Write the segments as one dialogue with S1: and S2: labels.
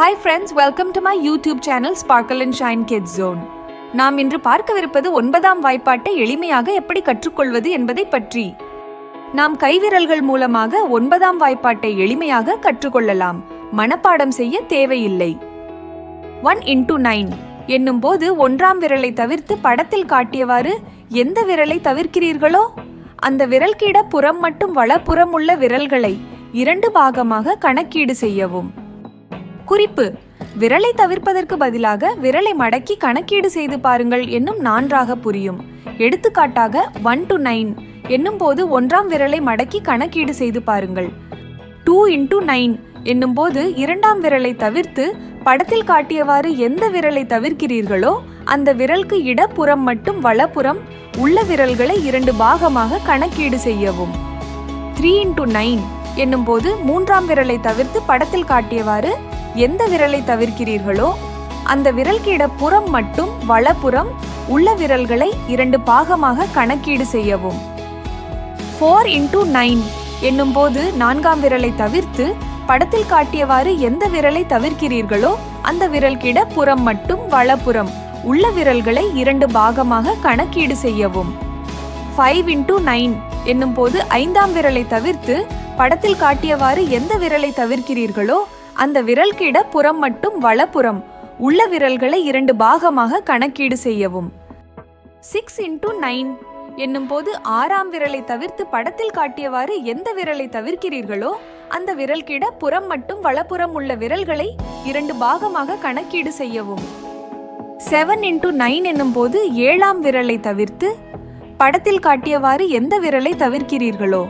S1: Hi friends welcome to my YouTube channel Sparkle and Shine kids zone நாம் இன்று பார்க்கவிருப்பது ஒன்பதாம் வாய்ப்பாட்டை எளிமையாக எப்படி கற்றுக்கொள்வது என்பதை பற்றி. நாம் கைவிரல்கள் மூலமாக ஒன்பதாம் வாய்ப்பாட்டை எளிமையாக கற்றுக்கொள்ளலாம். மனப்பாடம் செய்ய தேவையில்லை. ஒன் இன்டூ நைன் என்னும் போது ஒன்றாம் விரலை தவிர்த்து படத்தில் காட்டியவாறு எந்த விரலை தவிர்க்கிறீர்களோ? அந்த விரல்கிட புறம் மட்டும் வலப்புறம் உள்ள விரல்களை இரண்டு பாகமாக கணக்கீடு செய்யவும். குறிப்பு. விரலை தவிர்ப்பதற்கு பதிலாக விரலை மடக்கி கணக்கீடு செய்து பாருங்கள் என்னும் நான்காக புரியும். எடுத்துக்காட்டாக ஒன் டு நைன் என்னும் போது ஒன்றாம் விரலை மடக்கி கணக்கீடு செய்து பாருங்கள். டூ இன்டூ நைன் என்னும் போது இரண்டாம் விரலை தவிர்த்து படத்தில் காட்டியவாறு எந்த விரலை தவிர்க்கிறீர்களோ அந்த விரலுக்கு இடப்புறம் மட்டும் வலப்புறம் உள்ள விரல்களை இரண்டு பாகமாக கணக்கீடு செய்யவும். த்ரீ இன்டூ நைன் என்னும் போது மூன்றாம் விரலை தவிர்த்து படத்தில் காட்டியவாறு எந்த விரலை தவிர்க்கிறீர்களோ அந்த விரல்கிட புறம் மட்டும் வலப்புறம் உள்ள விரல்களை இரண்டு பாகமாக கணக்கீடு செய்யவும். ஃபோர் இன்டூ நைன் என்னும் போது நான்காம் விரலை தவிர்த்து படத்தில் காட்டியவாறு எந்த விரலை தவிர்க்கிறீர்களோ அந்த விரல்கிட புறம் மட்டும் வலப்புறம் உள்ள விரல்களை இரண்டு பாகமாக கணக்கீடு செய்யவும். ஃபைவ் இன்டூ நைன் என்னும் போது ஐந்தாம் விரலை தவிர்த்து படத்தில் காட்டியவாறு எந்த விரலை தவிர்க்கிறீர்களோ அந்த விரல்கிட புறம் மட்டும் வலப்புறம். உள்ள விரல்களை இரண்டு பாகமாக கணக்கீடு செய்யவும். சிக்ஸ் இன்டூ நைன் என்னும் போது ஆறாம் விரலை தவிர்த்து படத்தில் காட்டியவாறு எந்த விரலை தவிர்க்கிறீர்களோ அந்த விரல்கிட புறம் மட்டும் வலப்புறம் உள்ள விரல்களை இரண்டு பாகமாக கணக்கீடு செய்யவும். செவன் இன்டூ நைன் என்னும் போது ஏழாம் விரலை தவிர்த்து படத்தில் காட்டியவாறு எந்த விரலை தவிர்க்கிறீர்களோ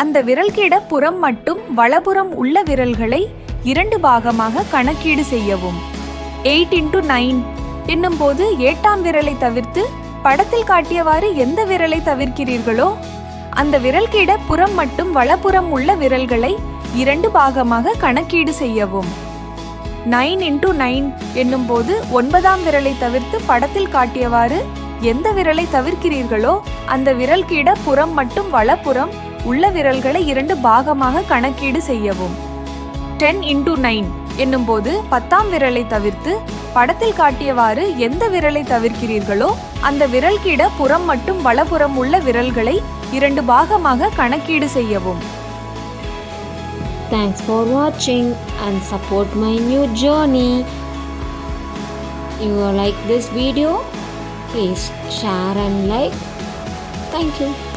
S1: அந்த விரல்கிட புறம் மட்டும் வலப்புறம் உள்ள விரல்களை இரண்டு பாகமாக கணக்கீடு செய்யவும். எயிட் இன்டூ நைன் என்னும் போது ஏட்டாம் விரலை தவிர்த்து படத்தில் காட்டியவாறு எந்த விரலை தவிர்க்கிறீர்களோ அந்த விரல்கிட புறம் மட்டும் வலப்புறம் உள்ள விரல்களை இரண்டு பாகமாக கணக்கீடு செய்யவும். நைன் இன்டூ நைன் என்னும் போது ஒன்பதாம் விரலை தவிர்த்து படத்தில் காட்டியவாறு எந்த விரலை தவிர்க்கிறீர்களோ அந்த விரல்கிட புறம் மட்டும் வலப்புறம் உள்ள விரல்களை இரண்டு பாகமாக கணக்கீடு செய்யவும் டென் இன்டூ நைன் என்னும் போது பத்தாம் விரலை தவிர்த்து படத்தில் காட்டியவாறு எந்த விரலை தவிர்க்கிறீர்களோ அந்த விரல்கிட புறம் மட்டும் வலப்புறம் உள்ள விரல்களை இரண்டு பாகமாக கணக்கீடு செய்யவும்
S2: Thanks for watching and support my new journey. You like this video? Please share and like. Thank you.